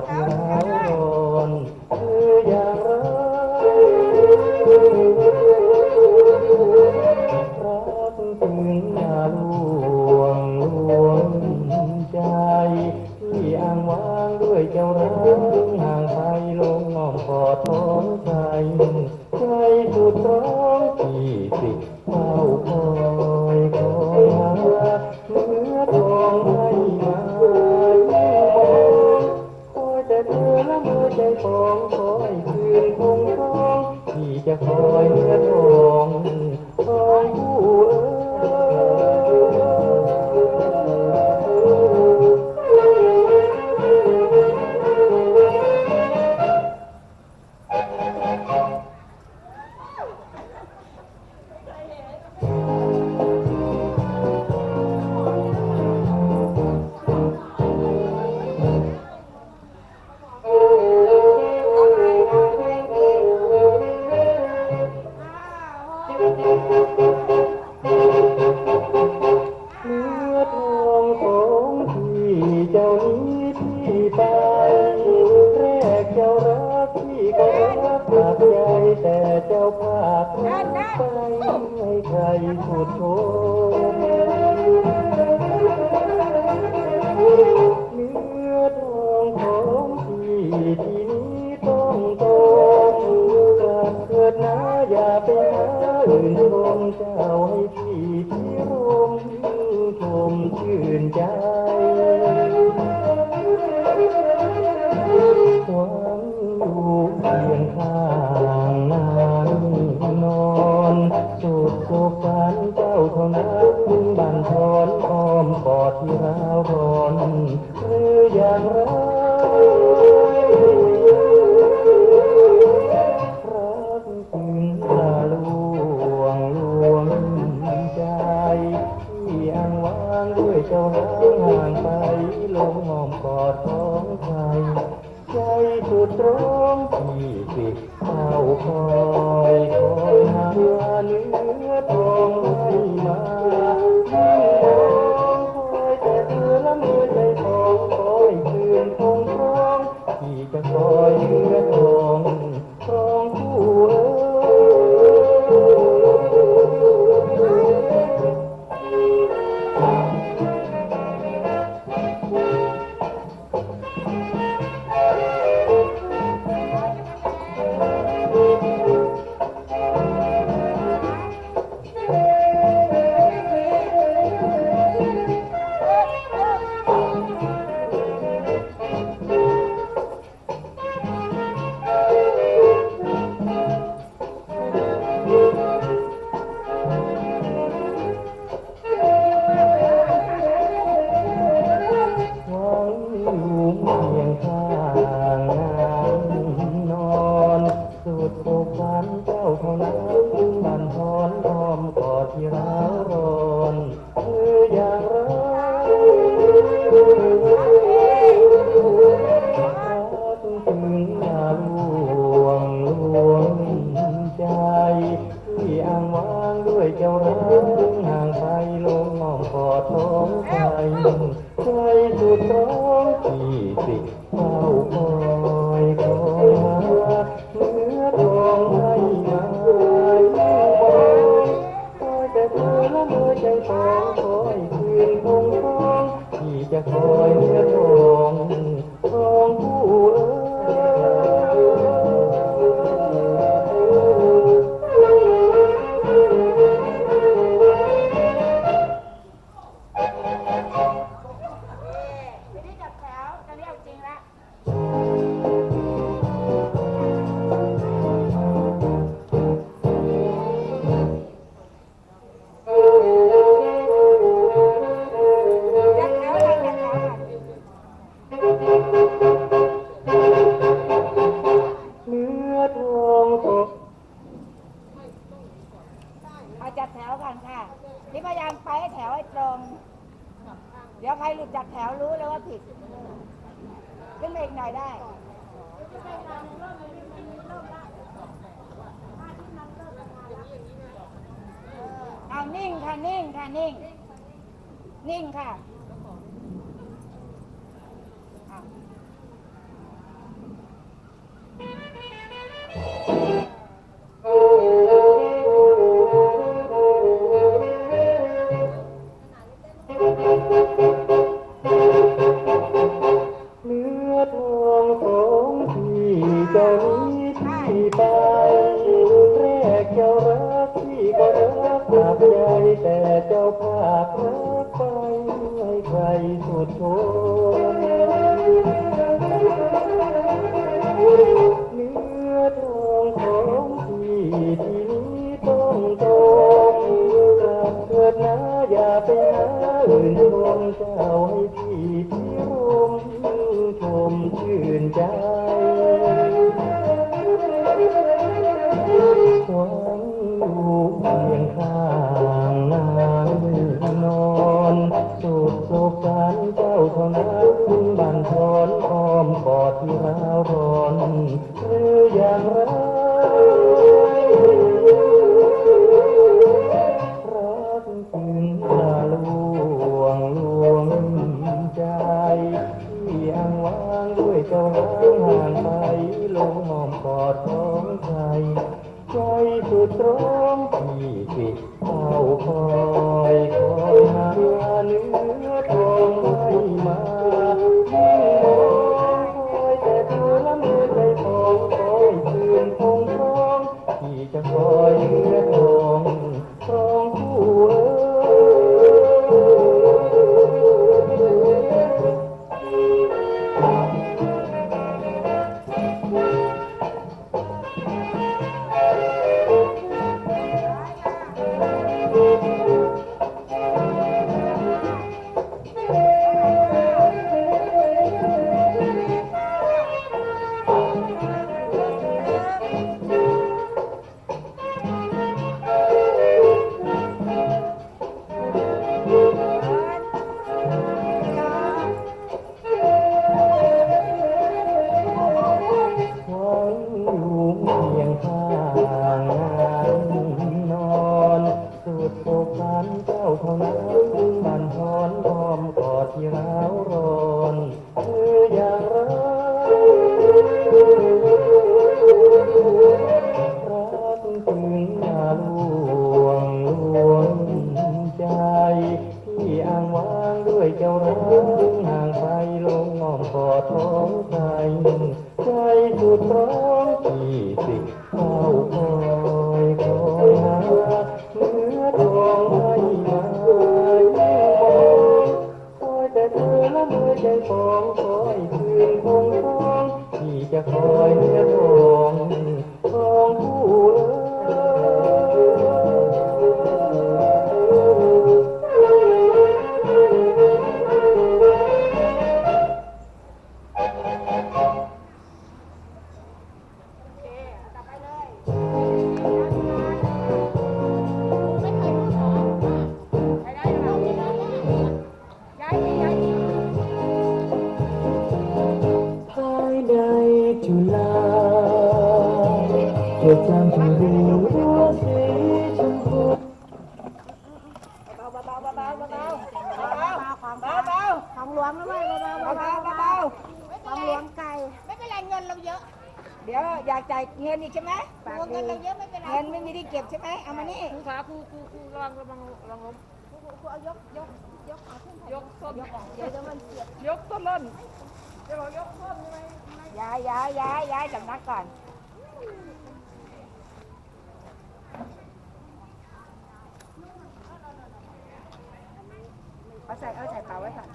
บหนาวโนคืออย่างไรรักถึอย่าลวงลวงใจที่อ้างว้างด้วยเจ้าร้าห่างไปลงอ้อมอท้องใจใจสุดร้องที่ติดเฝ้าคอยคอยหาเนื้อทอง ของขอให้คืนคงทองที่จะคอย แต่เจ้าภาพไปให้ใครขุดโชเมื่อทองของพี่ที่นี้ต้องตองกัดเกิดนะอย่าไปหาอื่นชมเจ้าให้พี่ที่ร่มชมชื่นใจความอยู่ ดท้องไทใจสุดรงที่สิเข้าคอ นา นิ่งค่ะนิ่งค่ะนิ่ง นิ่งค่ะเนื้อทองสองพี่จะมีที่ไป หากได้แต่เจ้าภาพรักไปให้ใครสุดโทนเนื้อทองของพี่ที่นี้ต้องตรงกลับเกิดนะอย่าไปหาอื่นชมเจ้าให้พี่ที่ร่มชมชื่นใจ ปากดีเงินไม่มีที่เก็บใช่ไหมเอามานี่ครูขาครูครูครูระวังระวังระวังล้มครูครูเอายกยกยกเอาขึ้นยกต้นยวมันยกต้นเล่นเยบอกยกต้นไหมย้ายย้ายย้ายย้ายสำนักก่อนเอาใส่เอาใส่เป๋าไว้ก่อน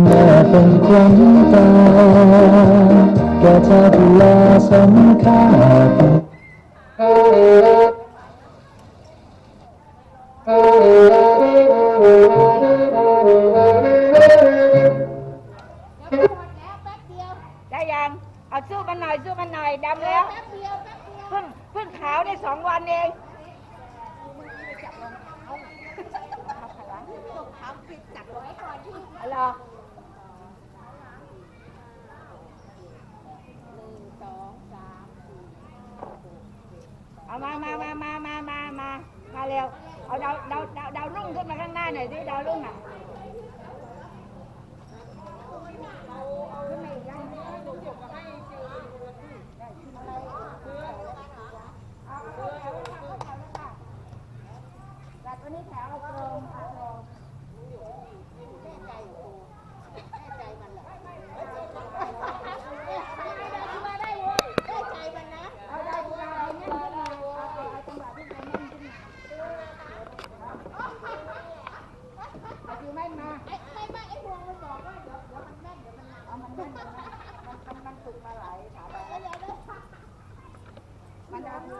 เมื่อเป็นคนตาแกจะดูแลสำคัญ đào đào đào đào lung thôi mà ข้างหน้าหน่อยดิ đào lung à?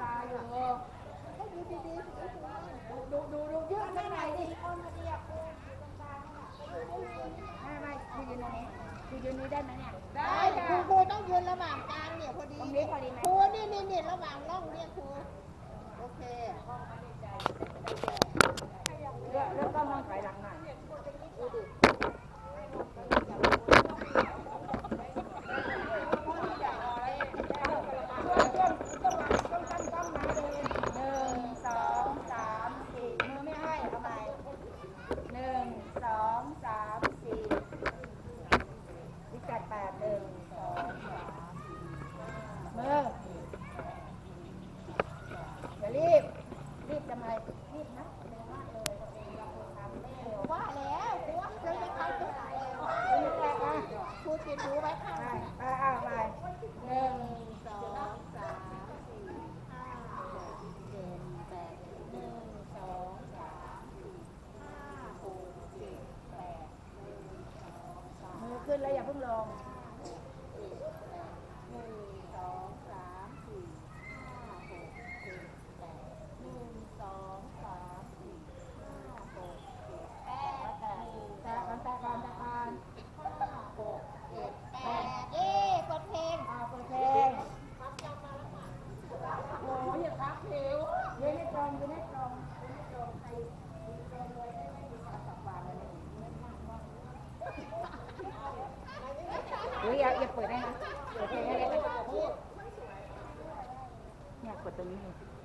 ลาอยู่ให้ดูดีๆสีสวยดูดูดูยืดข้างในดิคนมาเดียบเลยอยู่ตรงกลางอะไม่ไม่คือยืนตรงนี้คือยืนนี้ได้ไหมเนี่ย ได้ครูครูต้องยืนระหว่างกลางเนี่ยพอดีตรงนี้พอดีไหม ครูนี่นี่นี่ระหว่างร่องเนี่ยครู โอเค for leaving.